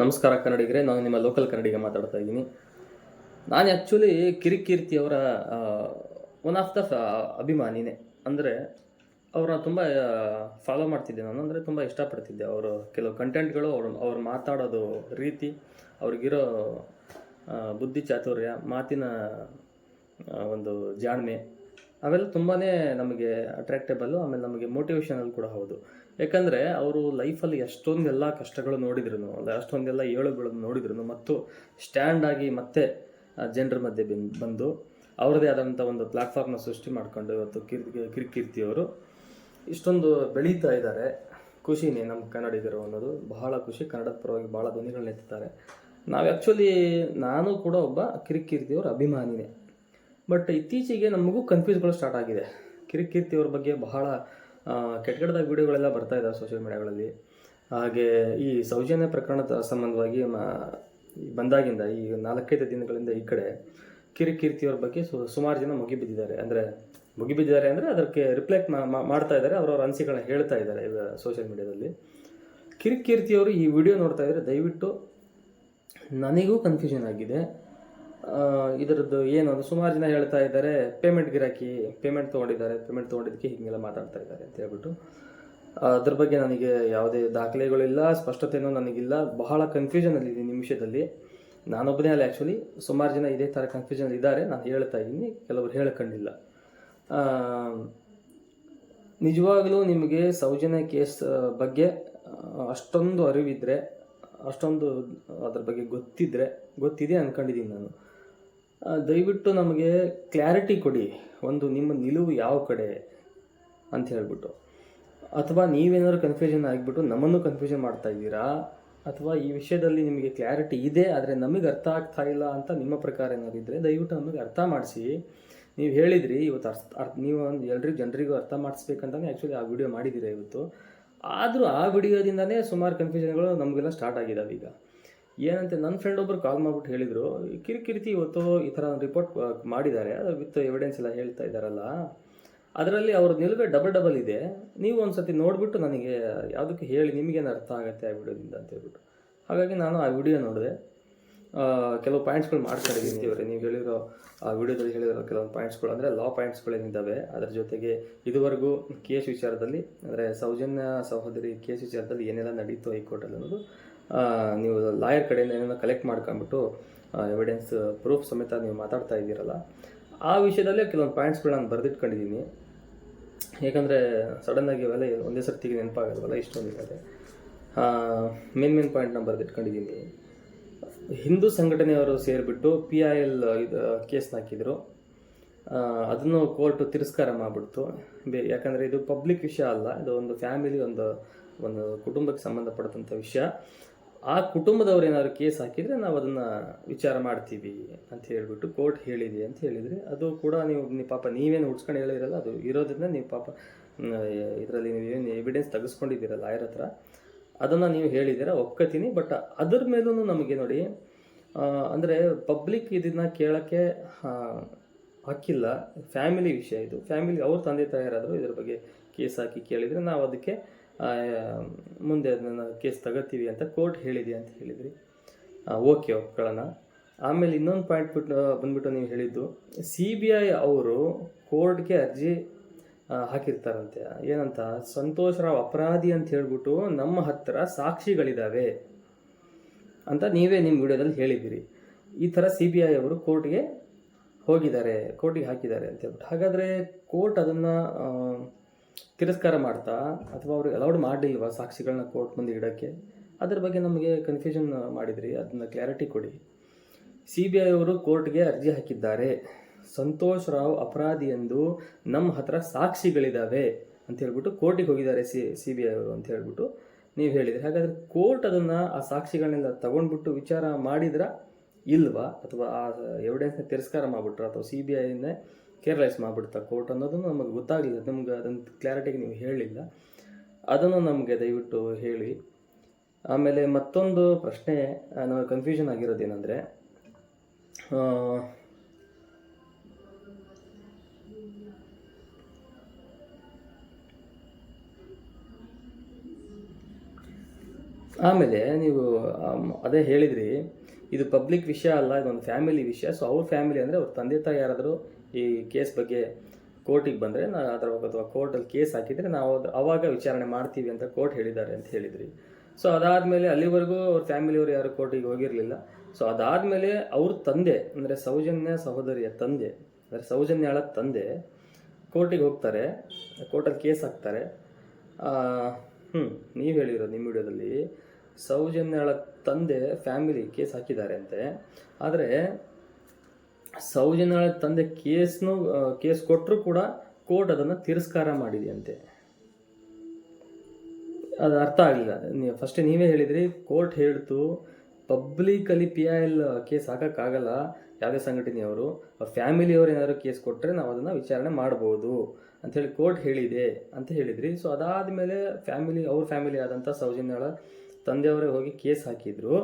ನಮಸ್ಕಾರ ಕನ್ನಡಿಗರೇ, ನಾನು ನಿಮ್ಮ ಲೋಕಲ್ ಕನ್ನಡಿಗೆ ಮಾತಾಡ್ತಾ ಇದ್ದೀನಿ. ನಾನು ಆ್ಯಕ್ಚುಲಿ ಕಿರಿಕೀರ್ತಿಯವರ ಒನ್ ಆಫ್ ದ ಅಭಿಮಾನಿನೇ. ಅಂದರೆ ಅವ್ರನ್ನ ತುಂಬ ಫಾಲೋ ಮಾಡ್ತಿದ್ದೆ ನಾನು. ಅಂದರೆ, ತುಂಬ ಇಷ್ಟಪಡ್ತಿದ್ದೆ ಅವರು ಕೆಲವು ಕಂಟೆಂಟ್ಗಳು ಅವ್ರು ಅವ್ರು ಮಾತಾಡೋದು ರೀತಿ, ಅವ್ರಿಗಿರೋ ಬುದ್ಧಿ, ಚಾತುರ್ಯ, ಮಾತಿನ ಒಂದು ಜಾಣ್ಮೆ. ಅವೆಲ್ಲ ತುಂಬಾ ನಮಗೆ ಅಟ್ರಾಕ್ಟೇಬಲ್ಲು ಆಮೇಲೆ ನಮಗೆ ಮೋಟಿವೇಶನಲ್ ಕೂಡ ಹೌದು. ಯಾಕಂದರೆ ಅವರು ಲೈಫಲ್ಲಿ ಎಷ್ಟೊಂದೆಲ್ಲ ಕಷ್ಟಗಳು ನೋಡಿದ್ರು ಅಷ್ಟೊಂದೆಲ್ಲ ಏಳುಗಳನ್ನು ನೋಡಿದ್ರು ಮತ್ತು ಸ್ಟ್ಯಾಂಡ್ ಆಗಿ ಮತ್ತೆ ಜನರ ಮಧ್ಯೆ ಬಂದ್- ಅವರದೇ ಆದಂಥ ಒಂದು ಪ್ಲ್ಯಾಟ್ಫಾರ್ಮ್ನ ಸೃಷ್ಟಿ ಮಾಡ್ಕೊಂಡು ಇವತ್ತು ಕಿರ್ ಕೀರ್ತಿಯವರು ಇಷ್ಟೊಂದು ಬೆಳೀತಾ ಇದ್ದಾರೆ. ಖುಷಿನೇ ನಮ್ಮ ಕನ್ನಡಿಗರು ಅನ್ನೋದು. ಬಹಳ ಖುಷಿ. ಕನ್ನಡದ ಪರವಾಗಿ ಭಾಳ ಧ್ವನಿಗಳನ್ನ ಎತ್ತುತ್ತಾರೆ ನಾವು ಆ್ಯಕ್ಚುಲಿ ನಾನು ಕೂಡ ಒಬ್ಬ ಕಿರಿಕೀರ್ತಿಯವರ ಅಭಿಮಾನಿನೇ. ಬಟ್ ಇತ್ತೀಚೆಗೆ ನಮಗೂ ಕನ್ಫ್ಯೂಸ್ಗಳು ಸ್ಟಾರ್ಟ್ ಆಗಿದೆ. ಕಿರಿಕೀರ್ತಿಯವ್ರ ಬಗ್ಗೆ ಬಹಳ ಕೆಟ್ಟ ಕೆಟ್ಟದಾಗ ವಿಡಿಯೋಗಳೆಲ್ಲ ಬರ್ತಾ ಇದ್ದಾವೆ ಸೋಷಿಯಲ್ ಮೀಡಿಯಾಗಳಲ್ಲಿ ಹಾಗೆ ಈ ಸೌಜನ್ಯ ಪ್ರಕರಣದ ಸಂಬಂಧವಾಗಿ ಬಂದಾಗಿಂದ ಈ ನಾಲ್ಕೈದು ದಿನಗಳಿಂದ ಈ ಕಡೆ ಕಿರಿಕೀರ್ತಿಯವ್ರ ಬಗ್ಗೆ ಸುಮಾರು ಜನ ಮುಗಿಬಿದ್ದಿದ್ದಾರೆ ಅಂದರೆ ಮುಗಿಬಿದ್ದಿದ್ದಾರೆ ಅಂದರೆ ಅದಕ್ಕೆ ರಿಫ್ಲೆಕ್ಟ್ ಮಾಡ್ತಾ ಇದ್ದಾರೆ, ಅವರವ್ರ ಅನಿಸಿಕೆಗಳನ್ನ ಹೇಳ್ತಾ ಇದ್ದಾರೆ ಈಗ ಸೋಷಿಯಲ್ ಮೀಡಿಯಾದಲ್ಲಿ ಕಿರಿಕೀರ್ತಿಯವರು ಈ ವಿಡಿಯೋ ನೋಡ್ತಾ ಇದ್ದರೆ ದಯವಿಟ್ಟು ನನಗೂ ಕನ್ಫ್ಯೂಷನ್ ಆಗಿದೆ. ಇದರದ್ದು ಏನು ಅಂದ್ರೆ ಸುಮಾರು ಜನ ಹೇಳ್ತಾ ಇದ್ದಾರೆ. ಪೇಮೆಂಟ್ ಗಿರಾಕಿ ಪೇಮೆಂಟ್ ತೊಗೊಂಡಿದ್ದಾರೆ. ಪೇಮೆಂಟ್ ತೊಗೊಂಡಿದ್ದಕ್ಕೆ ಹೀಗೆಲ್ಲ ಮಾತಾಡ್ತಾ ಇದ್ದಾರೆ ಅಂತ ಹೇಳ್ಬಿಟ್ಟು. ಅದ್ರ ಬಗ್ಗೆ ನನಗೆ ಯಾವುದೇ ದಾಖಲೆಗಳಿಲ್ಲ ಸ್ಪಷ್ಟತೆಯೂ ನನಗಿಲ್ಲ. ಬಹಳ ಕನ್ಫ್ಯೂಷನಲ್ಲಿ ಈ ನಿಮಿಷದಲ್ಲಿ. ನಾನೊಬ್ಬನೇ ಅಲ್ಲ ಆ್ಯಕ್ಚುಲಿ ಸುಮಾರು ಜನ ಇದೇ ಥರ ಕನ್ಫ್ಯೂಷನ್ ಇದ್ದಾರೆ. ನಾನು ಹೇಳ್ತಾ ಇದ್ದೀನಿ, ಕೆಲವರು ಹೇಳ್ಕೊಂಡಿಲ್ಲ. ನಿಜವಾಗಲೂ ನಿಮಗೆ ಸೌಜನ್ಯ ಕೇಸ್ ಬಗ್ಗೆ ಅಷ್ಟೊಂದು ಅರಿವಿದ್ರೆ, ಅಷ್ಟೊಂದು ಅದ್ರ ಬಗ್ಗೆ ಗೊತ್ತಿದ್ರೆ, ಗೊತ್ತಿದೆ ಅಂದ್ಕೊಂಡಿದ್ದೀನಿ ನಾನು. ದಯವಿಟ್ಟು ನಮಗೆ ಕ್ಲಾರಿಟಿ ಕೊಡಿ. ಒಂದು ನಿಮ್ಮ ನಿಲುವು ಯಾವ ಕಡೆ ಅಂತ ಹೇಳ್ಬಿಟ್ಟು. ಅಥವಾ ನೀವೇನಾದ್ರು ಕನ್ಫ್ಯೂಷನ್ ಆಗಿಬಿಟ್ಟು ನಮ್ಮನ್ನು ಕನ್ಫ್ಯೂಷನ್ ಮಾಡ್ತಾ ಇದ್ದೀರಾ? ಅಥವಾ ಈ ವಿಷಯದಲ್ಲಿ ನಿಮಗೆ ಕ್ಲಾರಿಟಿ ಇದೆ, ಆದರೆ ನಮಗೆ ಅರ್ಥ ಆಗ್ತಾ ಇಲ್ಲ ಅಂತ ನಿಮ್ಮ ಪ್ರಕಾರ ಏನಾದ್ರು ಇದ್ದರೆ ದಯವಿಟ್ಟು ನಮಗೆ ಅರ್ಥ ಮಾಡಿಸಿ. ನೀವು ಹೇಳಿದ್ರಿ, ಇವತ್ತು ಅರ್ಥ ಅರ್ಥ, ನೀವು ಒಂದು ಎಲ್ರಿಗೂ, ಜನರಿಗೂ ಅರ್ಥ ಮಾಡಿಸ್ಬೇಕಂತಾನೆ ಆ್ಯಕ್ಚುಲಿ ಆ ವಿಡಿಯೋ ಮಾಡಿದ್ದೀರಾ ಇವತ್ತು. ಆದರೂ ಆ ವಿಡಿಯೋದಿಂದನೇ ಸುಮಾರು ಕನ್ಫ್ಯೂಷನ್ಗಳು ನಮಗೆಲ್ಲ ಸ್ಟಾರ್ಟ್ ಆಗಿದ್ದಾವೆ ಈಗ ಏನಂತೆ ನನ್ನ ಫ್ರೆಂಡ್ ಒಬ್ಬರು ಕಾಲ್ ಮಾಡ್ಬಿಟ್ಟು ಹೇಳಿದರು ಕಿರಿಕಿರಿತಿ ಇವತ್ತು ಈ ಥರ ರಿಪೋರ್ಟ್ ಮಾಡಿದ್ದಾರೆ ಅದು ವಿತ್ ಎವಿಡೆನ್ಸ್ ಎಲ್ಲ ಹೇಳ್ತಾ ಇದ್ದಾರಲ್ಲ ಅದರಲ್ಲಿ ಅವ್ರ ನಿಲುವೆ ಡಬಲ್ ಡಬಲ್ ಇದೆ ನೀವು ಒಂದು ಸತಿ ನೋಡಿಬಿಟ್ಟು ನನಗೆ ಯಾವುದಕ್ಕೆ ಹೇಳಿ ನಿಮಗೇನು ಅರ್ಥ ಆಗುತ್ತೆ ಆ ವಿಡಿಯೋದಿಂದ ಅಂತ ಹೇಳ್ಬಿಟ್ಟು. ಹಾಗಾಗಿ ನಾನು ಆ ವಿಡಿಯೋ ನೋಡಿದೆ. ಕೆಲವು ಪಾಯಿಂಟ್ಸ್ಗಳು ಮಾಡ್ಕೊಂಡಿದ್ದೀನಿ ಇವರೇ ನೀವು ಹೇಳಿರೋ ಆ ವಿಡಿಯೋದಲ್ಲಿ ಹೇಳಿರೋ ಕೆಲವೊಂದು ಪಾಯಿಂಟ್ಸ್ಗಳು ಅಂದರೆ ಲಾ ಪಾಯಿಂಟ್ಸ್ಗಳೇನಿದ್ದಾವೆ ಅದರ ಜೊತೆಗೆ ಇದುವರೆಗೂ ಕೇಸ್ ವಿಚಾರದಲ್ಲಿ ಅಂದರೆ ಸೌಜನ್ಯ ಸಹೋದರಿ ಕೇಸ್ ವಿಚಾರದಲ್ಲಿ ಏನೆಲ್ಲ ನಡೀತು ಹೈಕೋರ್ಟಲ್ಲಿ ಅನ್ನೋದು ನೀವು ಲಾಯರ್ ಕಡೆಯಿಂದ ಏನೇನೋ ಕಲೆಕ್ಟ್ ಮಾಡ್ಕೊಂಡ್ಬಿಟ್ಟು ಎವಿಡೆನ್ಸ್ ಪ್ರೂಫ್ ಸಮೇತ ನೀವು ಮಾತಾಡ್ತಾ ಇದ್ದೀರಲ್ಲ, ಆ ವಿಷಯದಲ್ಲೇ ಕೆಲವೊಂದು ಪಾಯಿಂಟ್ಸ್ಗಳು ನಾನು ಬರೆದಿಟ್ಕೊಂಡಿದ್ದೀನಿ ಏಕೆಂದರೆ ಸಡನ್ನಾಗಿ ಇವೆಲ್ಲ ಒಂದೇ ಸರ್ತಿಗೆ ನೆನಪಾಗಲ್ವಲ್ಲ, ಇಷ್ಟೊಂದು ಇದ್ದಾರೆ ಮೇನ್ ಮೇನ್ ಪಾಯಿಂಟ್ ನಾನು ಬರೆದಿಟ್ಕೊಂಡಿದ್ದೀನಿ ಹಿಂದೂ ಸಂಘಟನೆಯವರು ಸೇರಿಬಿಟ್ಟು ಪಿ ಐ ಎಲ್ ಇದು ಕೇಸ್ನ ಹಾಕಿದರು. ಅದನ್ನು ಕೋರ್ಟು ತಿರಸ್ಕಾರ ಮಾಡಿಬಿಡ್ತು. ಬೇ, ಯಾಕಂದರೆ ಇದು ಪಬ್ಲಿಕ್ ವಿಷಯ ಅಲ್ಲ, ಇದು ಒಂದು ಫ್ಯಾಮಿಲಿ ಒಂದು ಒಂದು ಕುಟುಂಬಕ್ಕೆ ಸಂಬಂಧಪಟ್ಟಂಥ ವಿಷಯ. ಆ ಕುಟುಂಬದವ್ರು ಏನಾದ್ರು ಕೇಸ್ ಹಾಕಿದರೆ ನಾವು ಅದನ್ನು ವಿಚಾರ ಮಾಡ್ತೀವಿ ಅಂತ ಹೇಳ್ಬಿಟ್ಟು ಕೋರ್ಟ್ ಹೇಳಿದೆ ಅಂತ ಹೇಳಿದರೆ ಅದು ಕೂಡ ನೀವು ನೀವು ಪಾಪ ನೀವೇನು ಹುಡ್ಸ್ಕೊಂಡು ಹೇಳಿರಲ್ಲ, ಅದು ಇರೋದ್ರಿಂದ ನೀವು ಪಾಪ ಇದರಲ್ಲಿ ನೀವೇನು ಎವಿಡೆನ್ಸ್ ತೆಗೆಸ್ಕೊಂಡಿದ್ದೀರಲ್ಲ ಲಾಯರ್ ಹತ್ರ, ಅದನ್ನು ನೀವು ಹೇಳಿದ್ದೀರ? ಒಪ್ಕೋತೀನಿ ಬಟ್ ಅದ್ರ ಮೇಲೂ ನಮಗೆ ನೋಡಿ ಅಂದರೆ ಪಬ್ಲಿಕ್ ಇದನ್ನು ಕೇಳೋಕ್ಕೆ ಹಕ್ಕಿಲ್ಲ. ಫ್ಯಾಮಿಲಿ ವಿಷಯ ಇದು. ಫ್ಯಾಮಿಲಿ ಅವ್ರ ತಂದೆ ತಾಯರಾದರೂ ಇದ್ರ ಬಗ್ಗೆ ಕೇಸ್ ಹಾಕಿ ಕೇಳಿದರೆ ನಾವು ಅದಕ್ಕೆ ಮುಂದೆ ಅದನ್ನು ಕೇಸ್ ತಗೋತೀವಿ ಅಂತ ಕೋರ್ಟ್ ಹೇಳಿದೆ ಅಂತ ಹೇಳಿದ್ರಿ. ಓಕೆ ಒಪ್ಕೊಳ್ಳೋಣ. ಆಮೇಲೆ ಇನ್ನೊಂದು ಪಾಯಿಂಟ್ ಬಿಟ್ಟು ಬಂದ್ಬಿಟ್ಟು ನೀವು ಹೇಳಿದ್ದು ಸಿ ಬಿ ಐ ಅವರು ಕೋರ್ಟ್ಗೆ ಅರ್ಜಿ ಹಾಕಿರ್ತಾರಂತೆ. ಏನಂತ, ಸಂತೋಷ್ ರಾವ್ ಅಪರಾಧಿ ಅಂತ ಹೇಳ್ಬಿಟ್ಟು ನಮ್ಮ ಹತ್ತಿರ ಸಾಕ್ಷಿಗಳಿದ್ದಾವೆ ಅಂತ ನೀವೇ ನಿಮ್ಮ ವಿಡಿಯೋದಲ್ಲಿ ಹೇಳಿದ್ದೀರಿ. ಈ ಥರ ಸಿ ಬಿ ಐ ಅವರು ಕೋರ್ಟ್ಗೆ ಹೋಗಿದ್ದಾರೆ, ಕೋರ್ಟಿಗೆ ಹಾಕಿದ್ದಾರೆ ಅಂತ ಹೇಳ್ಬಿಟ್ಟು. ಹಾಗಾದರೆ ಕೋರ್ಟ್ ಅದನ್ನು ತಿರಸ್ಕಾರ ಮಾಡ್ತಾ ಅಥವಾ ಅವ್ರಿಗೆ ಅಲೌಡ್ ಮಾಡಿಲ್ವಾ ಸಾಕ್ಷಿಗಳನ್ನ ಕೋರ್ಟ್ ಮುಂದೆ ಇಡೋಕ್ಕೆ, ಅದ್ರ ಬಗ್ಗೆ ನಮಗೆ ಕನ್ಫ್ಯೂಷನ್ ಮಾಡಿದ್ರಿ. ಅದನ್ನ ಕ್ಲಾರಿಟಿ ಕೊಡಿ. ಸಿ ಬಿ ಐ ಅವರು ಕೋರ್ಟ್ಗೆ ಅರ್ಜಿ ಹಾಕಿದ್ದಾರೆ. ಸಂತೋಷ್ ರಾವ್ ಅಪರಾಧಿ ಎಂದು ನಮ್ಮ ಹತ್ರ ಸಾಕ್ಷಿಗಳಿದ್ದಾವೆ ಅಂತ ಹೇಳ್ಬಿಟ್ಟು ಕೋರ್ಟಿಗೆ ಹೋಗಿದ್ದಾರೆ ಸಿ ಸಿ ಬಿ ಐ ಅವರು ಅಂತ ಹೇಳ್ಬಿಟ್ಟು ನೀವು ಹೇಳಿದ್ರಿ. ಹಾಗಾದರೆ ಕೋರ್ಟ್ ಅದನ್ನು ಆ ಸಾಕ್ಷಿಗಳನ್ನೆಲ್ಲ ತಗೊಂಡ್ಬಿಟ್ಟು ವಿಚಾರ ಮಾಡಿದ್ರ ಇಲ್ವಾ? ಅಥವಾ ಆ ಎವಿಡೆನ್ಸ್ನ ತಿರಸ್ಕಾರ ಮಾಡ್ಬಿಟ್ರ? ಅಥವಾ ಸಿ ಬಿ ಐನೇ ಕೇರ್ಲೆಸ್ ಮಾಡಿಬಿಡ್ತಾ ಕೋರ್ಟ್ ಅನ್ನೋದನ್ನು ನಮಗೆ ಗೊತ್ತಾಗಲಿಲ್ಲ. ನಮ್ಗೆ ಅದನ್ನು ಕ್ಲಾರಿಟಿಗೆ ನೀವು ಹೇಳಿಲ್ಲ. ಅದನ್ನು ನಮಗೆ ದಯವಿಟ್ಟು ಹೇಳಿ. ಆಮೇಲೆ ಮತ್ತೊಂದು ಪ್ರಶ್ನೆ ನಮಗೆ ಕನ್ಫ್ಯೂಷನ್ ಆಗಿರೋದೇನೆಂದರೆ ಆಮೇಲೆ ನೀವು ಅದೇ ಹೇಳಿದ್ರಿ, ಇದು ಪಬ್ಲಿಕ್ ವಿಷಯ ಅಲ್ಲ, ಇದೊಂದು ಫ್ಯಾಮಿಲಿ ವಿಷಯ. ಸೊ ಅವ್ರ ಫ್ಯಾಮಿಲಿ ಅಂದರೆ ಅವ್ರ ತಂದೆ ತಾಯಿ ಯಾರಾದರೂ ಈ ಕೇಸ್ ಬಗ್ಗೆ ಕೋರ್ಟಿಗೆ ಬಂದರೆ ನಾ ಅದರ ಅಥವಾ ಕೋರ್ಟಲ್ಲಿ ಕೇಸ್ ಹಾಕಿದರೆ ನಾವು ಅದು ಅವಾಗ ವಿಚಾರಣೆ ಮಾಡ್ತೀವಿ ಅಂತ ಕೋರ್ಟ್ ಹೇಳಿದ್ದಾರೆ ಅಂತ ಹೇಳಿದ್ರಿ. ಸೊ ಅದಾದಮೇಲೆ ಅಲ್ಲಿವರೆಗೂ ಅವ್ರ ಫ್ಯಾಮಿಲಿಯವರು ಯಾರು ಕೋರ್ಟಿಗೆ ಹೋಗಿರಲಿಲ್ಲ. ಸೊ ಅದಾದಮೇಲೆ ಅವ್ರ ತಂದೆ, ಅಂದರೆ ಸೌಜನ್ಯ ಸಹೋದರಿಯ ತಂದೆ, ಅಂದರೆ ಸೌಜನ್ಯಾಳ ತಂದೆ ಕೋರ್ಟಿಗೆ ಹೋಗ್ತಾರೆ, ಕೋರ್ಟಲ್ಲಿ ಕೇಸ್ ಹಾಕ್ತಾರೆ. ಹ್ಞೂ ನೀವು ಹೇಳಿರೋದು ನಿಮ್ಮ ವಿಡಿಯೋದಲ್ಲಿ ಸೌಜನ್ಯಾಳ ತಂದೆ ಫ್ಯಾಮಿಲಿ ಕೇಸ್ ಹಾಕಿದ್ದಾರೆ ಅಂತೆ. ಆದರೆ ಸೌಜನ್ಯಾಳ ತಂದೆ ಕೇಸ್ನು ಕೇಸ್ ಕೊಟ್ಟರು ಕೂಡ ಕೋರ್ಟ್ ಅದನ್ನು ತಿರಸ್ಕಾರ ಮಾಡಿದೆಯಂತೆ. ಅದು ಅರ್ಥ ಆಗಲಿಲ್ಲ. ನೀವು ಫಸ್ಟ್ ನೀವೇ ಹೇಳಿದ್ರಿ, ಕೋರ್ಟ್ ಹೇಳ್ತು ಪಬ್ಲಿಕಲ್ಲಿ ಪಿ ಐ ಎಲ್ ಕೇಸ್ ಹಾಕೋಕ್ಕಾಗಲ್ಲ, ಯಾವುದೇ ಸಂಘಟನೆಯವರು ಫ್ಯಾಮಿಲಿಯವರು ಏನಾದರೂ ಕೇಸ್ ಕೊಟ್ಟರೆ ನಾವು ಅದನ್ನು ವಿಚಾರಣೆ ಮಾಡ್ಬೋದು. ಅಂಥೇಳಿ ಕೋರ್ಟ್ ಹೇಳಿದೆ ಅಂತ ಹೇಳಿದ್ರಿ. ಸೊ ಅದಾದ ಮೇಲೆ ಫ್ಯಾಮಿಲಿ, ಅವ್ರ ಫ್ಯಾಮಿಲಿ ಆದಂಥ ಸೌಜನ್ಯಳ ತಂದೆಯವರೇ ಹೋಗಿ ಕೇಸ್ ಹಾಕಿದ್ರು.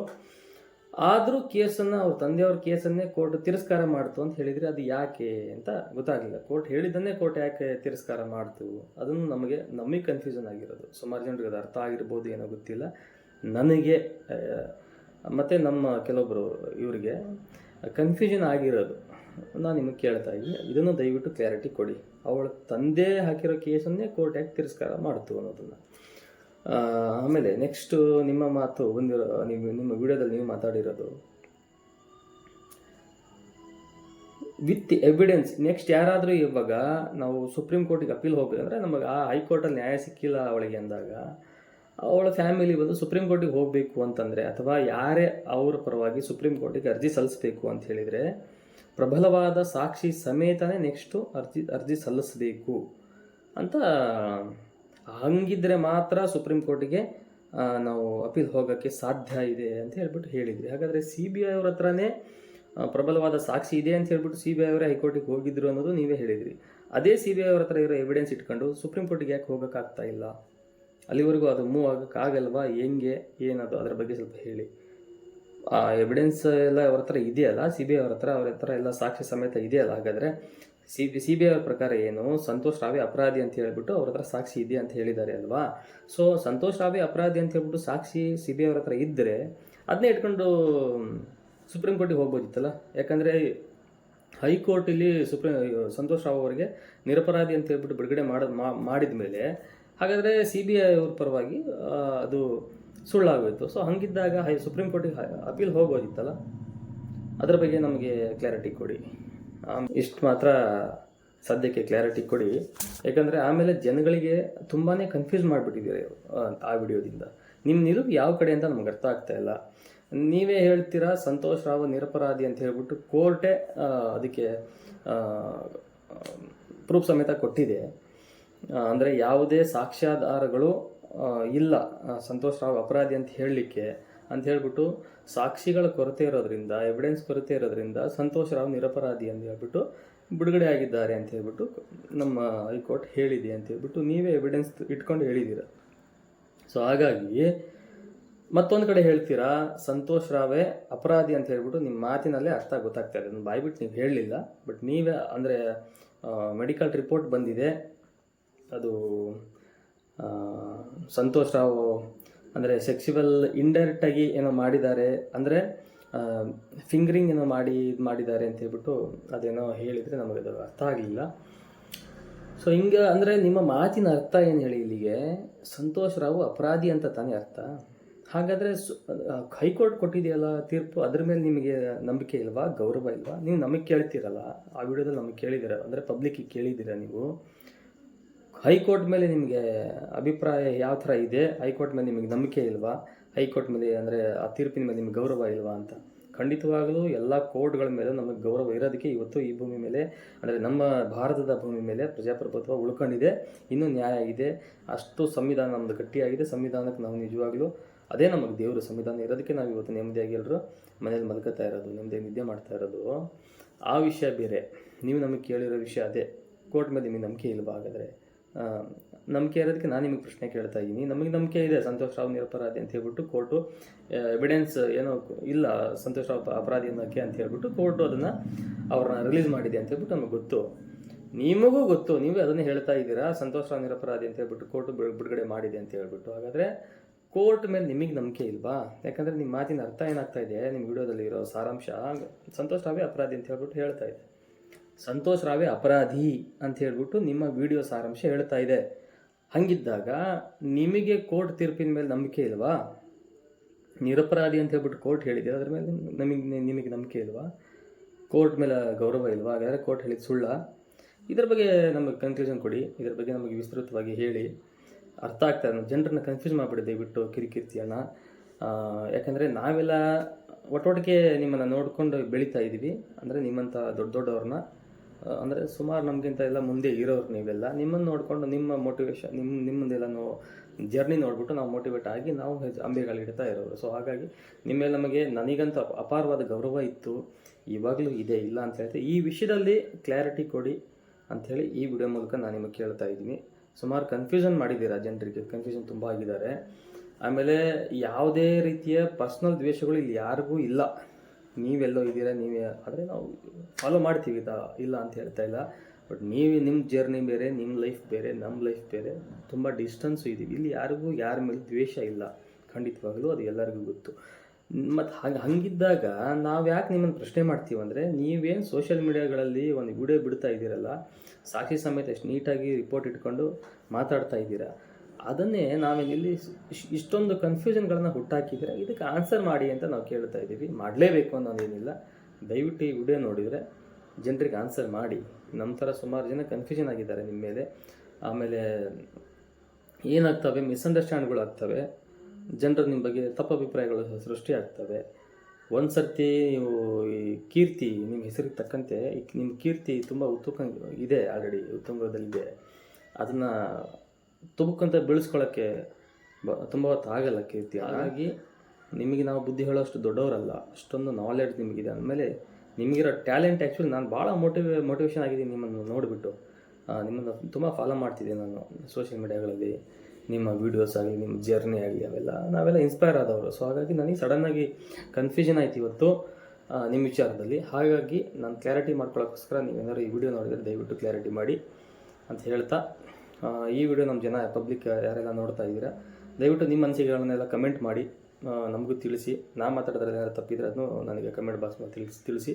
ಆದರೂ ಕೇಸನ್ನು ಅವ್ರ ತಂದೆಯವ್ರ ಕೇಸನ್ನೇ ಕೋರ್ಟ್ ತಿರಸ್ಕಾರ ಮಾಡ್ತು ಅಂತ ಹೇಳಿದ್ರೆ ಅದು ಯಾಕೆ ಅಂತ ಗೊತ್ತಾಗಲಿಲ್ಲ. ಕೋರ್ಟ್ ಹೇಳಿದ್ದನ್ನೇ ಕೋರ್ಟ್ ಯಾಕೆ ತಿರಸ್ಕಾರ ಮಾಡ್ತು? ಅದನ್ನು ನಮಗೆ ನಮಗೆ ಕನ್ಫ್ಯೂಷನ್ ಆಗಿರೋದು. ಸುಮಾರು ಜನರಿಗೆ ಅದು ಅರ್ಥ ಆಗಿರ್ಬೋದು ಏನೋ ಗೊತ್ತಿಲ್ಲ. ನನಗೆ ಮತ್ತು ನಮ್ಮ ಕೆಲವೊಬ್ಬರು ಇವರಿಗೆ ಕನ್ಫ್ಯೂಷನ್ ಆಗಿರೋದು. ನಾನು ನಿಮಗೆ ಕೇಳ್ತಾ ಇದ್ದೀನಿ. ಇದನ್ನು ದಯವಿಟ್ಟು ಕ್ಲಾರಿಟಿ ಕೊಡಿ. ಅವಳ ತಂದೆ ಹಾಕಿರೋ ಕೇಸನ್ನೇ ಕೋರ್ಟ್ ಯಾಕೆ ತಿರಸ್ಕಾರ ಮಾಡ್ತು ಅನ್ನೋದನ್ನು. ಆಮೇಲೆ ನೆಕ್ಸ್ಟು ನಿಮ್ಮ ಮಾತು ಬಂದಿರೋ, ನೀವು, ನಿಮ್ಮ ವಿಡಿಯೋದಲ್ಲಿ ನೀವು ಮಾತಾಡಿರೋದು. ವಿತ್ ಎವಿಡೆನ್ಸ್ ನೆಕ್ಸ್ಟ್ ಯಾರಾದರೂ ಇವಾಗ ನಾವು ಸುಪ್ರೀಂ ಕೋರ್ಟಿಗೆ ಅಪೀಲ್ ಹೋಗಬೇಕಂದ್ರೆ ನಮಗೆ ಆ ಹೈಕೋರ್ಟಲ್ಲಿ ನ್ಯಾಯ ಸಿಕ್ಕಿಲ್ಲ ಅವಳಿಗೆ ಅಂದಾಗ, ಅವಳ ಫ್ಯಾಮಿಲಿ ಬಂದು ಸುಪ್ರೀಂ ಕೋರ್ಟಿಗೆ ಹೋಗಬೇಕು ಅಂತಂದರೆ ಅಥವಾ ಯಾರೇ ಅವರ ಪರವಾಗಿ ಸುಪ್ರೀಂ ಕೋರ್ಟಿಗೆ ಅರ್ಜಿ ಸಲ್ಲಿಸಬೇಕು ಅಂತ ಹೇಳಿದರೆ ಪ್ರಬಲವಾದ ಸಾಕ್ಷಿ ಸಮೇತನೇ ನೆಕ್ಸ್ಟು ಅರ್ಜಿ ಅರ್ಜಿ ಸಲ್ಲಿಸಬೇಕು ಅಂತ ಹಂಗಿದ್ರೆ ಮಾತ್ರ ಸುಪ್ರೀಂ ಕೋರ್ಟಿಗೆ ನಾವು ಅಪೀಲ್ ಹೋಗೋಕ್ಕೆ ಸಾಧ್ಯ ಇದೆ ಅಂತ ಹೇಳ್ಬಿಟ್ಟು ಹೇಳಿದ್ವಿ. ಹಾಗಾದರೆ ಸಿ ಬಿ ಐ ಅವ್ರ ಹತ್ರನೇ ಪ್ರಬಲವಾದ ಸಾಕ್ಷಿ ಇದೆ ಅಂತ ಹೇಳ್ಬಿಟ್ಟು ಸಿ ಬಿ ಐ ಅವರೇ ಹೈಕೋರ್ಟಿಗೆ ಹೋಗಿದ್ರು ಅನ್ನೋದು ನೀವೇ ಹೇಳಿದ್ರಿ. ಅದೇ ಸಿ ಬಿ ಐ ಅವ್ರ ಹತ್ರ ಇರೋ ಎವಿಡೆನ್ಸ್ ಇಟ್ಕೊಂಡು ಸುಪ್ರೀಂ ಕೋರ್ಟಿಗೆ ಯಾಕೆ ಹೋಗೋಕ್ಕಾಗ್ತಾ ಇಲ್ಲ? ಅಲ್ಲಿವರೆಗೂ ಅದು ಮೂವ್ ಆಗೋಕ್ಕಾಗಲ್ವಾ ಹೆಂಗೆ? ಏನದು? ಅದರ ಬಗ್ಗೆ ಸ್ವಲ್ಪ ಹೇಳಿ. ಆ ಎವಿಡೆನ್ಸ್ ಎಲ್ಲ ಅವ್ರ ಹತ್ರ ಇದೆಯಲ್ಲ? ಸಿ ಬಿ ಐ ಅವ್ರ ಹತ್ರ ಅವ್ರ ಹತ್ರ ಎಲ್ಲ ಸಾಕ್ಷಿ ಸಮೇತ ಇದೆಯಲ್ಲ? ಹಾಗಾದರೆ ಸಿ ಸಿ ಬಿ ಐ ಅವ್ರ ಪ್ರಕಾರ ಏನು? ಸಂತೋಷ್ ರಾವಿ ಅಪರಾಧಿ ಅಂತ ಹೇಳಿಬಿಟ್ಟು ಅವ್ರ ಹತ್ರ ಸಾಕ್ಷಿ ಇದೆ ಅಂತ ಹೇಳಿದ್ದಾರೆ ಅಲ್ವಾ? ಸೊ ಸಂತೋಷ್ ರಾವಿ ಅಪರಾಧಿ ಅಂತ ಹೇಳ್ಬಿಟ್ಟು ಸಾಕ್ಷಿ ಸಿ ಬಿ ಐ ಅವ್ರ ಹತ್ರ ಇದ್ದರೆ ಅದನ್ನೇ ಇಟ್ಕೊಂಡು ಸುಪ್ರೀಂ ಕೋರ್ಟಿಗೆ ಹೋಗ್ಬೋದಿತ್ತಲ್ಲ? ಯಾಕಂದರೆ ಹೈಕೋರ್ಟ್ ಇಲ್ಲಿ ಸುಪ್ರೀಂ ಸಂತೋಷ್ ರಾವ್ ಅವರಿಗೆ ನಿರಪರಾಧಿ ಅಂತ ಹೇಳ್ಬಿಟ್ಟು ಬಿಡುಗಡೆ ಮಾಡ ಮಾಡಿದ ಮೇಲೆ ಹಾಗಾದರೆ ಸಿ ಬಿ ಐ ಅವ್ರ ಪರವಾಗಿ ಅದು ಸುಳ್ಳಾಗೋಯಿತು. ಸೊ ಹಂಗಿದ್ದಾಗ ಹೈ ಸುಪ್ರೀಂ ಕೋರ್ಟಿಗೆ ಅಪೀಲ್ ಹೋಗ್ಬೋದಿತ್ತಲ್ಲ? ಅದರ ಬಗ್ಗೆ ನಮಗೆ ಕ್ಲಾರಿಟಿ ಕೊಡಿ. ಇಷ್ಟು ಮಾತ್ರ ಸದ್ಯಕ್ಕೆ ಕ್ಲಾರಿಟಿ ಕೊಡಿ. ಯಾಕಂದರೆ ಆಮೇಲೆ ಜನಗಳಿಗೆ ತುಂಬಾ ಕನ್ಫ್ಯೂಸ್ ಮಾಡಿಬಿಟ್ಟಿದ್ದೀರಿ, ಆ ವಿಡಿಯೋದಿಂದ. ನಿಮ್ಮ ನಿಲುವು ಯಾವ ಕಡೆ ಅಂತ ನಮ್ಗೆ ಅರ್ಥ ಆಗ್ತಾ ಇಲ್ಲ. ನೀವೇ ಹೇಳ್ತೀರಾ, ಸಂತೋಷ್ ರಾವ್ ನಿರಪರಾಧಿ ಅಂತ ಹೇಳ್ಬಿಟ್ಟು ಕೋರ್ಟೇ ಅದಕ್ಕೆ ಪ್ರೂಫ್ ಸಮೇತ ಕೊಟ್ಟಿದೆ. ಅಂದರೆ ಯಾವುದೇ ಸಾಕ್ಷ್ಯಾಧಾರಗಳು ಇಲ್ಲ. ಸಂತೋಷ್ ರಾವ್ ಅಪರಾಧಿ ಅಂತ ಹೇಳಲಿಕ್ಕೆ ಅಂತ ಹೇಳ್ಬಿಟ್ಟು ಸಾಕ್ಷಿಗಳ ಕೊರತೆ ಇರೋದ್ರಿಂದ ಎವಿಡೆನ್ಸ್ ಕೊರತೆ ಇರೋದ್ರಿಂದ ಸಂತೋಷ್ ರಾವ್ ನಿರಪರಾಧಿ ಅಂತ ಹೇಳ್ಬಿಟ್ಟು ಬಿಡುಗಡೆ ಆಗಿದ್ದಾರೆ ಅಂತ ಹೇಳ್ಬಿಟ್ಟು ನಮ್ಮ ಹೈಕೋರ್ಟ್ ಹೇಳಿದೆ ಅಂತ ಹೇಳ್ಬಿಟ್ಟು ನೀವೇ ಎವಿಡೆನ್ಸ್ ಇಟ್ಕೊಂಡು ಹೇಳಿದ್ದೀರ? ಸೊ ಹಾಗಾಗಿ ಮತ್ತೊಂದು ಕಡೆ ಹೇಳ್ತೀರಾ, ಸಂತೋಷ್ ರಾವೇ ಅಪರಾಧಿ ಅಂತ ಹೇಳ್ಬಿಟ್ಟು ನಿಮ್ಮ ಮಾತಿನಲ್ಲೇ ಅರ್ಥ ಗೊತ್ತಾಗ್ತಾ ಇದೆ. ಅದನ್ನು ಬಾಯ್ಬಿಟ್ಟು ನೀವು ಹೇಳಲಿಲ್ಲ ಬಟ್ ನೀವೇ ಅಂದರೆ ಮೆಡಿಕಲ್ ರಿಪೋರ್ಟ್ ಬಂದಿದೆ. ಅದು ಸಂತೋಷ್ ರಾವ್ ಅಂದರೆ ಸೆಕ್ಸಿಬಲ್ ಇಂಡೈರೆಕ್ಟಾಗಿ ಏನೋ ಮಾಡಿದ್ದಾರೆ, ಅಂದರೆ ಫಿಂಗರಿಂಗ್ ಏನೋ ಮಾಡಿ, ಇದು ಮಾಡಿದ್ದಾರೆ ಅಂತ ಹೇಳ್ಬಿಟ್ಟು ಅದೇನೋ ಹೇಳಿದರೆ ನಮಗೆ ಅದು ಅರ್ಥ ಆಗಲಿಲ್ಲ. ಸೊ ಹಿಂಗೆ ಅಂದರೆ ನಿಮ್ಮ ಮಾತಿನ ಅರ್ಥ ಏನು ಹೇಳಿ ಇಲ್ಲಿಗೆ? ಸಂತೋಷ್ ರಾವ್ ಅಪರಾಧಿ ಅಂತ ತಾನೇ ಅರ್ಥ? ಹಾಗಾದರೆ ಹೈಕೋರ್ಟ್ ಕೊಟ್ಟಿದೆಯಲ್ಲ ತೀರ್ಪು, ಅದ್ರ ಮೇಲೆ ನಿಮಗೆ ನಂಬಿಕೆ ಇಲ್ವಾ, ಗೌರವ ಇಲ್ವಾ? ನೀವು ನಮಗೆ ಕೇಳ್ತೀರಲ್ಲ, ಆ ವಿಡಿಯೋದಲ್ಲಿ ನಮಗೆ ಕೇಳಿದ್ದೀರ, ಅಂದರೆ ಪಬ್ಲಿಕ್ಕಿಗೆ ಕೇಳಿದ್ದೀರಾ ನೀವು. ಹೈಕೋರ್ಟ್ ಮೇಲೆ ನಿಮಗೆ ಅಭಿಪ್ರಾಯ ಯಾವ ಥರ ಇದೆ? ಹೈಕೋರ್ಟ್ ಮೇಲೆ ನಿಮಗೆ ನಂಬಿಕೆ ಇಲ್ವಾ? ಹೈಕೋರ್ಟ್ ಮೇಲೆ ಅಂದರೆ ಆ ತೀರ್ಪಿನ ಮೇಲೆ ನಿಮಗೆ ಗೌರವ ಇಲ್ವಾ ಅಂತ? ಖಂಡಿತವಾಗಲೂ ಎಲ್ಲ ಕೋರ್ಟ್ಗಳ ಮೇಲೆ ನಮಗೆ ಗೌರವ ಇರೋದಕ್ಕೆ ಇವತ್ತು ಈ ಭೂಮಿ ಮೇಲೆ, ಅಂದರೆ ನಮ್ಮ ಭಾರತದ ಭೂಮಿ ಮೇಲೆ ಪ್ರಜಾಪ್ರಭುತ್ವ ಉಳ್ಕೊಂಡಿದೆ, ಇನ್ನೂ ನ್ಯಾಯ ಇದೆ, ಅಷ್ಟು ಸಂವಿಧಾನ ನಮ್ಮದು ಗಟ್ಟಿಯಾಗಿದೆ, ಸಂವಿಧಾನಕ್ಕೆ ನಾವು ನಿಜವಾಗ್ಲೂ ಅದೇ ನಮಗೆ ದೇವರು, ಸಂವಿಧಾನ ಇರೋದಕ್ಕೆ ನಾವು ಇವತ್ತು ನೆಮ್ಮದಿಯಾಗಿ ಎಲ್ಲರೂ ಮನೇಲಿ ಮಲ್ಕೋತಾ ಇರೋದು, ನೆಮ್ಮದಿಯಾಗಿ ನಿದ್ದೆ ಮಾಡ್ತಾ ಇರೋದು. ಆ ವಿಷಯ ಬೇರೆ. ನೀವು ನಮಗೆ ಕೇಳಿರೋ ವಿಷಯ ಅದೇ. ಕೋರ್ಟ್ ಮೇಲೆ ನಿಮಗೆ ನಂಬಿಕೆ ಇಲ್ವಾ ಹಾಗಾದರೆ? ನಂಬಿಕೆ ಇರೋದಕ್ಕೆ ನಾನು ನಿಮಗೆ ಪ್ರಶ್ನೆ ಕೇಳ್ತಾ ಇದ್ದೀನಿ. ನಮಗೆ ನಂಬಿಕೆ ಇದೆ, ಸಂತೋಷ್ ರಾವ್ ನಿರಪರಾಧಿ ಅಂತ ಹೇಳ್ಬಿಟ್ಟು ಕೋರ್ಟು ಎವಿಡೆನ್ಸ್ ಏನೋ ಇಲ್ಲ, ಸಂತೋಷ್ ರಾವ್ ಅಪರಾಧಿ ಅನ್ನೋಕ್ಕೆ ಅಂತ ಹೇಳ್ಬಿಟ್ಟು ಕೋರ್ಟು ಅದನ್ನು ಅವ್ರನ್ನ ರಿಲೀಸ್ ಮಾಡಿದೆ ಅಂತ ಹೇಳ್ಬಿಟ್ಟು ನಮಗೆ ಗೊತ್ತು. ನಿಮಗೂ ಗೊತ್ತು, ನೀವು ಅದನ್ನು ಹೇಳ್ತಾ ಇದ್ದೀರಾ, ಸಂತೋಷ್ ರಾವ್ ನಿರಪರಾಧಿ ಅಂತ ಹೇಳ್ಬಿಟ್ಟು ಕೋರ್ಟು ಬಿಡುಗಡೆ ಮಾಡಿದೆ ಅಂತ ಹೇಳ್ಬಿಟ್ಟು. ಹಾಗಾದರೆ ಕೋರ್ಟ್ ಮೇಲೆ ನಿಮಗೆ ನಂಬಿಕೆ ಇಲ್ವಾ? ಯಾಕಂದರೆ ನಿಮ್ಮ ಮಾತಿನ ಅರ್ಥ ಏನಾಗ್ತಾ ಇದೆ? ನಿಮ್ಮ ವಿಡಿಯೋದಲ್ಲಿ ಇರೋ ಸಾರಾಂಶ, ಸಂತೋಷ್ ರಾವೇ ಅಪರಾಧಿ ಅಂತ ಹೇಳ್ಬಿಟ್ಟು ಹೇಳ್ತಾ ಇದೆ. ಸಂತೋಷ್ ರಾವೇ ಅಪರಾಧಿ ಅಂತ ಹೇಳ್ಬಿಟ್ಟು ನಿಮ್ಮ ವಿಡಿಯೋ ಸಾರಾಂಶ ಹೇಳ್ತಾ ಇದೆ. ಹಂಗಿದ್ದಾಗ ನಿಮಗೆ ಕೋರ್ಟ್ ತೀರ್ಪಿನ ಮೇಲೆ ನಂಬಿಕೆ ಇಲ್ವಾ? ನಿರಪರಾಧಿ ಅಂತ ಹೇಳ್ಬಿಟ್ಟು ಕೋರ್ಟ್ ಹೇಳಿದೆ ಅದ್ರ ಮೇಲೆ ನಮಗೆ ನಿಮಗೆ ನಂಬಿಕೆ ಇಲ್ವಾ? ಕೋರ್ಟ್ ಮೇಲೆ ಗೌರವ ಇಲ್ವಾ? ಹಾಗಾದರೆ ಕೋರ್ಟ್ ಹೇಳಿದ ಸುಳ್ಳ. ಇದ್ರ ಬಗ್ಗೆ ನಮಗೆ ಕನ್ಫ್ಯೂಷನ್ ಕೊಡಿ. ಇದ್ರ ಬಗ್ಗೆ ನಮಗೆ ವಿಸ್ತೃತವಾಗಿ ಹೇಳಿ. ಅರ್ಥ ಆಗ್ತಾ ಇಲ್ಲ. ಜನರನ್ನ ಕನ್ಫ್ಯೂಸ್ ಮಾಡಿಬಿಡಿ ದಯವಿಟ್ಟು ಅಣ್ಣ. ಯಾಕಂದರೆ ನಾವೆಲ್ಲ ಒಟ್ಟೊಟ್ಟಿಗೆ ನಿಮ್ಮನ್ನು ನೋಡಿಕೊಂಡು ಬೆಳೀತಾ ಇದ್ದೀವಿ ಅಂದರೆ ನಿಮ್ಮಂಥ ದೊಡ್ಡ ದೊಡ್ಡವ್ರನ್ನ ಅಂದರೆ ಸುಮಾರು ನಮಗಿಂತ ಎಲ್ಲ ಮುಂದೆ ಇರೋರು ನೀವೆಲ್ಲ ನಿಮ್ಮನ್ನು ನೋಡಿಕೊಂಡು ನಿಮ್ಮ ಮೋಟಿವೇಶನ್ ನಿಮ್ಮ ನಿಮ್ಮದೆಲ್ಲ ನೋ ಜರ್ನಿ ನೋಡಿಬಿಟ್ಟು ನಾವು ಮೋಟಿವೇಟ್ ಆಗಿ ನಾವು ಅಂಬೆಗಳಿಡ್ತಾ ಇರೋರು. ಸೊ ಹಾಗಾಗಿ ನಿಮ್ಮ ಮೇಲೆ ನಮಗೆ ನನಗಂತ ಅಪ- ಅಪಾರವಾದ ಗೌರವ ಇತ್ತು. ಇವಾಗಲೂ ಇದೆ, ಇಲ್ಲ ಅಂತ ಹೇಳ್ತೀವಿ ಈ ವಿಷಯದಲ್ಲಿ ಕ್ಲಾರಿಟಿ ಕೊಡಿ ಅಂಥೇಳಿ ಈ ವಿಡಿಯೋ ಮೂಲಕ ನಾನು ನಿಮಗೆ ಕೇಳ್ತಾ ಇದ್ದೀನಿ. ಸುಮಾರು ಕನ್ಫ್ಯೂಷನ್ ಮಾಡಿದ್ದೀರಾ ಜನರಿಗೆ ಕನ್ಫ್ಯೂಷನ್ ತುಂಬ ಆಗಿದ್ದಾರೆ. ಆಮೇಲೆ ಯಾವುದೇ ರೀತಿಯ ಪರ್ಸ್ನಲ್ ದ್ವೇಷಗಳು ಇಲ್ಲಿ ಯಾರಿಗೂ ಇಲ್ಲ. ನೀವೆಲ್ಲೋ ಇದ್ದೀರಾ, ನೀವೇ, ಆದರೆ ನಾವು ಫಾಲೋ ಮಾಡ್ತೀವಿ ಇದ ಇಲ್ಲ ಅಂತ ಹೇಳ್ತಾ ಇಲ್ಲ. ಬಟ್ ನೀವು ನಿಮ್ಮ ಜರ್ನಿ ಬೇರೆ ನಿಮ್ಮ ಲೈಫ್ ಬೇರೆ ನಮ್ಮ ಲೈಫ್ ಬೇರೆ, ತುಂಬ ಡಿಸ್ಟೆನ್ಸು ಇದ್ದೀವಿ. ಇಲ್ಲಿ ಯಾರಿಗೂ ಯಾರ ಮೇಲೆ ದ್ವೇಷ ಇಲ್ಲ. ಖಂಡಿತವಾಗಲೂ ಅದು ಎಲ್ಲರಿಗೂ ಗೊತ್ತು. ಮತ್ತು ಹಾಗೆ, ಹಂಗಿದ್ದಾಗ ನಾವು ಯಾಕೆ ನಿಮ್ಮನ್ನು ಪ್ರಶ್ನೆ ಮಾಡ್ತೀವಂದರೆ ನೀವೇನು ಸೋಷಿಯಲ್ ಮೀಡಿಯಾಗಳಲ್ಲಿ ಒಂದು ವಿಡಿಯೋ ಬಿಡ್ತಾ ಇದ್ದೀರಲ್ಲ, ಸಾಕ್ಷಿ ಸಮೇತ ಎಷ್ಟು ನೀಟಾಗಿ ರಿಪೋರ್ಟ್ ಇಟ್ಕೊಂಡು ಮಾತಾಡ್ತಾ ಇದ್ದೀರಾ. ಅದನ್ನೇ ನಾವೇನಿಲ್ಲಿ ಇಷ್ಟೊಂದು ಕನ್ಫ್ಯೂಷನ್ಗಳನ್ನು ಹುಟ್ಟಾಕಿದ್ರೆ ಇದಕ್ಕೆ ಆನ್ಸರ್ ಮಾಡಿ ಅಂತ ನಾವು ಕೇಳ್ತಾ ಇದ್ದೀವಿ. ಮಾಡಲೇಬೇಕು ಅನ್ನೋದೇನಿಲ್ಲ. ದಯವಿಟ್ಟು ಈ ವಿಡಿಯೋ ನೋಡಿದರೆ ಜನರಿಗೆ ಆನ್ಸರ್ ಮಾಡಿ. ನಮ್ಮ ಥರ ಸುಮಾರು ಜನ ಕನ್ಫ್ಯೂಷನ್ ಆಗಿದ್ದಾರೆ ನಿಮ್ಮ ಮೇಲೆ. ಆಮೇಲೆ ಏನಾಗ್ತವೆ? ಮಿಸ್ಅಂಡರ್ಸ್ಟ್ಯಾಂಡ್ಗಳು ಆಗ್ತವೆ. ಜನರು ನಿಮ್ಮ ಬಗ್ಗೆ ತಪ್ಪು ಅಭಿಪ್ರಾಯಗಳು ಸೃಷ್ಟಿ ಆಗ್ತವೆ. ಒಂದು ಸರ್ತಿ ನೀವು ಈ ಕೀರ್ತಿ, ನಿಮ್ಮ ಹೆಸರಿಗೆ ತಕ್ಕಂತೆ ನಿಮ್ಮ ಕೀರ್ತಿ ತುಂಬ ಉತ್ತುಂಗ ಇದೆ ಆಲ್ರೆಡಿ ಉತ್ತುಂಗದಲ್ಲಿದೆ ಅದನ್ನು ತುಬುಕಂತ ಬೆಳೆಸ್ಕೊಳ್ಳೋಕ್ಕೆ ಬ ತುಂಬ ಹೊತ್ತು ಆಗಲ್ಲ ಕೀರ್ತಿ. ಹಾಗಾಗಿ ನಿಮಗೆ ನಾವು ಬುದ್ಧಿ ಹೇಳೋಷ್ಟು ದೊಡ್ಡವರಲ್ಲ ಅಷ್ಟೊಂದು ನಾಲೆಡ್ಜ್ ನಿಮಗಿದೆ ಅಂದಮೇಲೆ ನಿಮಗಿರೋ ಟ್ಯಾಲೆಂಟ್ ಆ್ಯಕ್ಚುಲಿ ನಾನು ಭಾಳ ಮೋಟಿವೇ ಮೋಟಿವೇಶನ್ ಆಗಿದ್ದೀನಿ ನಿಮ್ಮನ್ನು ನೋಡಿಬಿಟ್ಟು. ನಿಮ್ಮನ್ನು ತುಂಬ ಫಾಲೋ ಮಾಡ್ತಿದ್ದೆ ನಾನು ಸೋಷಿಯಲ್ ಮೀಡಿಯಾಗಳಲ್ಲಿ ನಿಮ್ಮ ವೀಡಿಯೋಸ್ ಆಗಲಿ ನಿಮ್ಮ ಜರ್ನಿ ಆಗಲಿ ಅವೆಲ್ಲ ನಾವೆಲ್ಲ ಇನ್ಸ್ಪೈರ್ ಆದವರು. ಸೊ ಹಾಗಾಗಿ ನನಗೆ ಸಡನ್ನಾಗಿ ಕನ್ಫ್ಯೂಷನ್ ಆಯ್ತು ಇವತ್ತು ನಿಮ್ಮ ವಿಚಾರದಲ್ಲಿ. ಹಾಗಾಗಿ ನಾನು ಕ್ಲಾರಿಟಿ ಮಾಡ್ಕೊಳ್ಳೋಕ್ಕೋಸ್ಕರ ನೀವೇನಾದ್ರು ಈ ವಿಡಿಯೋ ನೋಡಿದರೆ ದಯವಿಟ್ಟು ಕ್ಲಾರಿಟಿ ಮಾಡಿ ಅಂತ ಹೇಳ್ತಾ ಈ ವಿಡಿಯೋ ನಮ್ಮ ಜನ ಪಬ್ಲಿಕ್ ಯಾರೆಲ್ಲ ನೋಡ್ತಾ ಇದ್ದೀರಾ ದಯವಿಟ್ಟು ನಿಮ್ಮ ಅನಿಸಿಕೆಗಳನ್ನೆಲ್ಲ ಕಮೆಂಟ್ ಮಾಡಿ ನಮಗೂ ತಿಳಿಸಿ. ನಾ ಮಾತಾಡಿದ್ರೆ ಏನಾದ್ರು ತಪ್ಪಿದ್ರೆ ಅದನ್ನು ನನಗೆ ಕಮೆಂಟ್ ಬಾಕ್ಸ್ ಮೇಲೆ ತಿಳಿಸಿ ತಿಳಿಸಿ.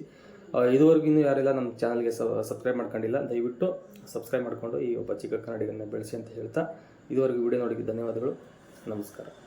ಆ, ಇದುವರೆಗೂ ಇನ್ನೂ ಯಾರೆಲ್ಲ ನಮ್ಮ ಚಾನಲ್ಗೆ ಸಬ್ಸ್ಕ್ರೈಬ್ ಮಾಡ್ಕೊಂಡಿಲ್ಲ ದಯವಿಟ್ಟು ಸಬ್ಸ್ಕ್ರೈಬ್ ಮಾಡಿಕೊಂಡು ಈ ಒಬ್ಬ ಚಿಕ್ಕ ಕನ್ನಡಿಗನ್ನ ಬೆಳೆಸಿ ಅಂತ ಹೇಳ್ತಾ ಇದುವರೆಗೂ ವಿಡಿಯೋ ನೋಡಿಕ್ಕೆ ಧನ್ಯವಾದಗಳು. ನಮಸ್ಕಾರ.